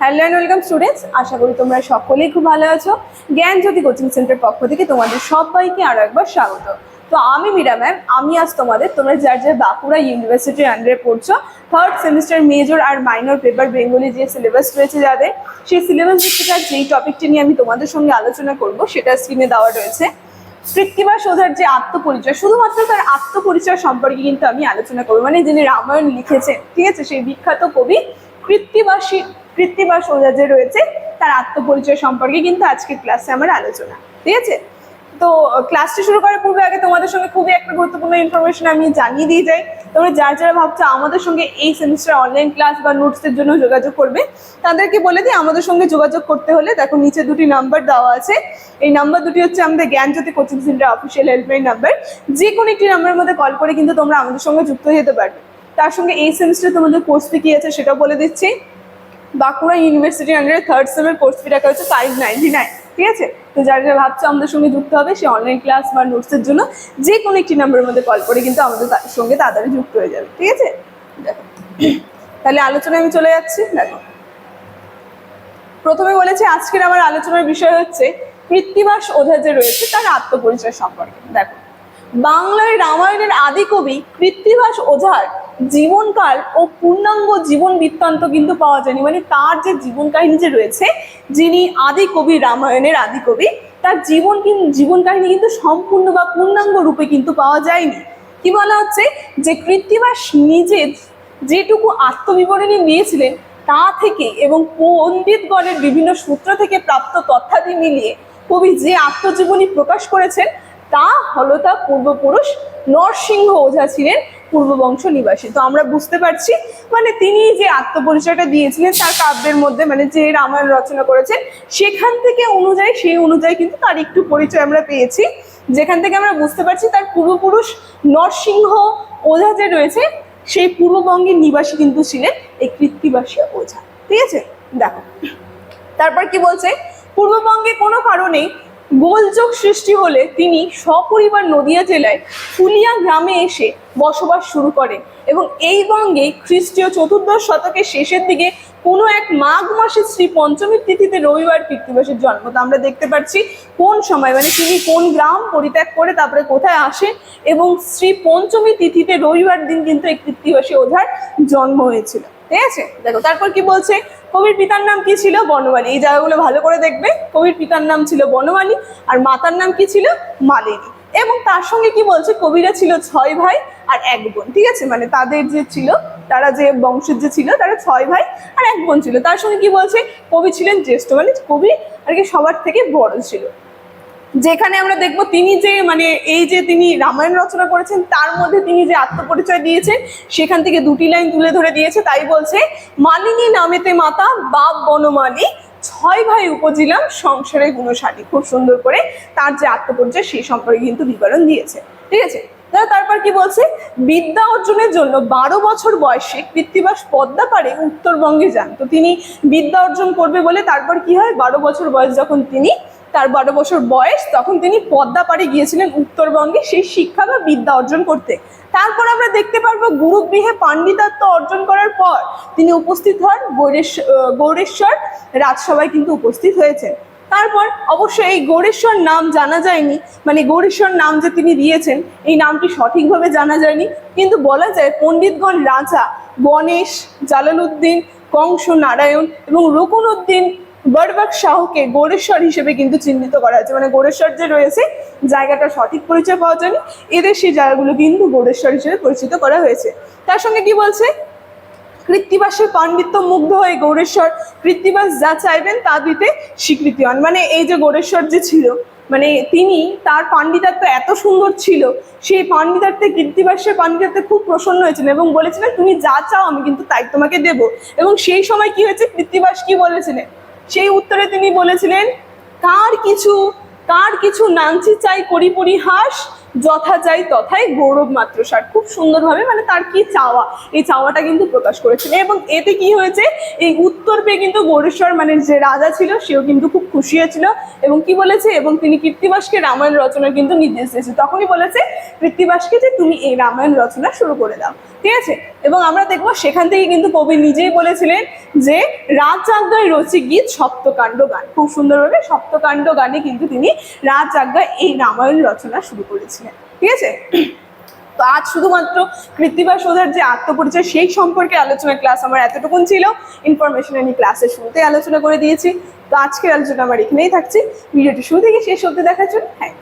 Hello and welcome students আশা করি তোমরা সকলেই খুব ভালো আছো। জ্ঞান জ্যোতি কোচিং সেন্টার পক্ষ থেকে তোমাদের সবাইকে আরও একবার স্বাগত। তো আমি মীরা ম্যাম আমি আজ তোমাদের, তোমরা যার যার বাঁকুড়া ইউনিভার্সিটির আন্ডারে পড়ছো থার্ড সেমিস্টার মেজর আর মাইনর পেপার বেঙ্গলি যে সিলেবাস রয়েছে যাদের, সেই সিলেবাস ভিত্তিকার যেই টপিকটি নিয়ে আমি তোমাদের সঙ্গে আলোচনা করব, সেটা স্ক্রিনে দেওয়া রয়েছে। কৃত্তিবা সোধার যে আত্মপরিচয়, শুধুমাত্র তার আত্মপরিচয় সম্পর্কে কিন্তু আমি আলোচনা করব। মানে যিনি রামায়ণ লিখেছেন, ঠিক আছে, সেই বিখ্যাত কবি কৃত্তিবাসী কৃত্তিবাস ওঝা যে রয়েছে, তার আত্মপরিচয় সম্পর্কে কিন্তু আজকের ক্লাসে আমার আলোচনা, ঠিক আছে? তো ক্লাসটি শুরু করার পূর্বে আগে তোমাদের সঙ্গে খুবই একটা গুরুত্বপূর্ণ ইনফরমেশন আমি জানিয়ে দিয়ে যাই। তোমরা যার যারা ভাবছ আমাদের সঙ্গে এই সেমিস্টার অনলাইন ক্লাস বা নোটসের জন্য যোগাযোগ করবে, তাদেরকে বলে দিই, আমাদের সঙ্গে যোগাযোগ করতে হলে দেখো নিচে দুটি নাম্বার দেওয়া আছে। এই নাম্বার দুটি হচ্ছে আমাদের Gyanjyoti coaching centre official helpline number যে কোনো একটি নাম্বারের মধ্যে কল করে কিন্তু তোমরা আমাদের সঙ্গে যুক্ত যেতে পারবে। তার সঙ্গে এই সেমিস্টার তোমাদের কোর্স কি আছে সেটাও বলে দিচ্ছি। বাঁকুড়া ইউনিভার্সিটির আন্ডারে থার্ড সেমের কোর্স ফি রাখা হচ্ছে ফাইভ নাইনটি নাইন ঠিক আছে? তো যারা যারা ভাবছ আমাদের সঙ্গে যুক্ত হবে, সে অনলাইন ক্লাস বা নোটসের জন্য যে কোনো একটি নাম্বারের মধ্যে কল করে কিন্তু আমাদের সঙ্গে তাড়াতাড়ি যুক্ত হয়ে যাবে, ঠিক আছে? দেখো। তাহলে আলোচনায় আমি চলে যাচ্ছি, দেখো। প্রথমে বলেছি, আজকের আমার আলোচনার বিষয় হচ্ছে কৃত্তিবাস ওঝা যে রয়েছে তার আত্মপরিচয় সম্পর্কে। দেখো। বাংলায় রামায়ণের আদি কবি কৃত্তিবাস ওঝার জীবনকাল ও পূর্ণাঙ্গ জীবন বৃত্তান্ত কিন্তু পাওয়া যায়নি। মানে তার যে জীবন কাহিনী যে রয়েছে, যিনি আদি কবি রামায়ণের আদি কবি, তার জীবন জীবন কাহিনী কিন্তু সম্পূর্ণ বা পূর্ণাঙ্গ রূপে কিন্তু পাওয়া যায়নি। কি বলা হচ্ছে? যে কৃত্তিবাস নিজে যেটুকু আত্মবিবরণী নিয়েছিলেন তা থেকে এবং পণ্ডিতগণের বিভিন্ন সূত্র থেকে প্রাপ্ত তথ্যাদি মিলিয়ে কবি যে আত্মজীবনী প্রকাশ করেছেন, তা হলো তা পূর্বপুরুষ নরসিংহ ওঝা ছিলেন। পূর্ববংশ নিবাসী। তো আমরা বুঝতে পারছি মানে তিনি যে আত্মপরিচয়টা দিয়েছিলেন, তার কাব্যের মধ্যে মানে যে রামায়ণ রচনা করেছেন, সেখান থেকে অনুযায়ী, সেই অনুযায়ী কিন্তু তার একটু পরিচয় আমরা পেয়েছি। যেখান থেকে আমরা বুঝতে পারছি, তার পূর্বপুরুষ নরসিংহ ওঝা যে রয়েছে। সেই পূর্ববঙ্গের নিবাসী কিন্তু ছিলেন এই কৃত্তিবাসী ওঝা। ঠিক আছে? দেখো। তারপর কি বলছে? পূর্ববঙ্গে কোনো কারণে গোলযোগ সৃষ্টি হলে তিনি সপরিবার নদিয়া জেলায় ফুলিয়া গ্রামে এসে বসবাস শুরু করেন এবং এই বঙ্গে খ্রিস্টীয় চতুর্দশ শতকের শেষের দিকে কোনো এক মাঘ মাসের শ্রী পঞ্চমীর তিথিতে রবিবার কৃত্তিবাসের জন্ম। তো আমরা দেখতে পাচ্ছি কোন সময় মানে তিনি কোন গ্রাম পরিত্যাগ করে তারপরে কোথায় আসেন এবং শ্রী পঞ্চমী তিথিতে রবিবার দিন কিন্তু এই কৃত্তিবাসী ওঝার জন্ম হয়েছিল। ঠিক আছে? দেখো, তারপর কি বলছে? কবির পিতার নাম কি ছিল? বনমালী। এই জায়গাগুলো ভালো করে দেখবে। কবির পিতার নাম ছিল বনমালী আর মাতার নাম কি ছিল? মালিনী। এবং তার সঙ্গে কি বলছে? কবিরা ছিল ছয় ভাই আর এক বোন। ঠিক আছে? মানে তাদের যে ছিল, তারা যে বংশের যে ছিল, তারা ছয় ভাই আর এক বোন ছিল। তার সঙ্গে কি বলছে? কবি ছিলেন জ্যেষ্ঠ মানে কবি আর কি সবার থেকে বড় ছিল। যেখানে আমরা দেখব তিনি যে মানে এই যে তিনি রামায়ণ রচনা করেছেন, তার মধ্যে তিনি যে আত্মপরিচয় দিয়েছেন, সেখান থেকে দুটি লাইন তুলে ধরে দিয়েছে, তাই বলছে, মালিনী নামেতে মাতা, বাপ বনমালী, ছয় ভাই উপজিলাম, সংসারে গুণশালী খুব সুন্দর করে তার যে আত্মপরিচয় সেই সম্পর্কে কিন্তু বিবরণ দিয়েছে, ঠিক আছে? তারপর কি বলছে, বিদ্যা অর্জনের জন্য বারো বছর বয়সে কৃত্তিবাস পদ্মা পারে উত্তরবঙ্গে যান। তো তিনি বিদ্যা অর্জন করবে বলে তারপর কি হয়, বারো বছর বয়স যখন তিনি তার বারো বছর বয়স, তখন তিনি পদ্মা পাড়ে গিয়েছিলেন উত্তরবঙ্গে সেই শিক্ষা বা বিদ্যা অর্জন করতে। তারপর আমরা দেখতে পারব গুরুগৃহে পাণ্ডিতাত্ব অর্জন করার পর তিনি উপস্থিত হন গৌরেশ- গৌরেশ্বর রাজসভায় কিন্তু উপস্থিত হয়েছেন। তারপর অবশ্য এই গৌরেশ্বর নাম জানা যায়নি মানে গৌরেশ্বর নাম যে তিনি দিয়েছেন, এই নামটি সঠিকভাবে জানা যায়নি। কিন্তু বলা যায় পণ্ডিতগণ রাজা গণেশ, জালালউদ্দিন, কংস নারায়ণ এবং রকুনউদ্দিন বরবাক শাহকে গোরেশ্বর হিসেবে কিন্তু চিহ্নিত করা হয়েছে। মানে গোরেশ্বর যে রয়েছে, জায়গাটা সঠিক পরিচয় পাওয়া যায়নি। এদের সেই জায়গাগুলো কিন্তু গোরেশ্বর হিসেবে পরিচিত করা হয়েছে। তার সঙ্গে কি বলছে? কৃত্তিবাসের পাণ্ডিত্য মুগ্ধ হয়ে গৌরেশ্বর কৃত্তিবাস যা চাইবেন তা দিতে স্বীকৃতি হন। মানে এই যে গৌরেশ্বর যে ছিল মানে তিনি, তার পাণ্ডিতাত্ব এত সুন্দর ছিল, সেই পাণ্ডিতাত্বে, কৃত্তিবাসের পাণ্ডিতাত্বে খুব প্রসন্ন হয়েছিলেন এবং বলেছিলেন, তুমি যা চাও আমি কিন্তু তাই তোমাকে দেব। এবং সেই সময় কি হয়েছে? কৃত্তিবাস কি বলেছিলেন? সেই উত্তরে তিনি বলেছিলেন কার কিছু কার কিছু নাঞ্চি চাই করি পরিহাস যথা যাই তথায় গৌরব মাত্র সার খুব সুন্দরভাবে মানে তার কি চাওয়া? এই চাওয়াটা কিন্তু প্রকাশ করেছিলেন এবং এতে কি হয়েছে? এই উত্তর পেয়ে কিন্তু গৌরেশ্বর মানে যে রাজা ছিল, সেও কিন্তু খুব খুশি হয়েছিল এবং কি বলেছে? এবং তিনি কৃত্তিবাসকে রামায়ণ রচনার কিন্তু নির্দেশ দিয়েছে। তখনই বলেছে কৃত্তিবাসকে যে তুমি এই রামায়ণ রচনা শুরু করে দাও। ঠিক আছে? এবং আমরা দেখব সেখান থেকে কিন্তু কবি নিজেই বলেছিলেন যে রাজাজ্ঞায় রচি গীত সপ্তকাণ্ড গান। খুব সুন্দরভাবে সপ্তকাণ্ড গানে কিন্তু তিনি রাজাজ্ঞায় এই রামায়ণ রচনা শুরু করেছিলেন ঠিক আছে? তো আজ শুধুমাত্র কৃত্তিবা সোধার যে আত্মপরিচয়, সেই সম্পর্কে আলোচনা ক্লাস আমার এতটুকুন ছিল। ইনফরমেশন আমি ক্লাসের শুরুতেই আলোচনা করে দিয়েছি। তো আজকের আলোচনা আমার এখানেই থাকছে। ভিডিওটি শুরু থেকে শেষ হতে দেখার জন্য থ্যাংক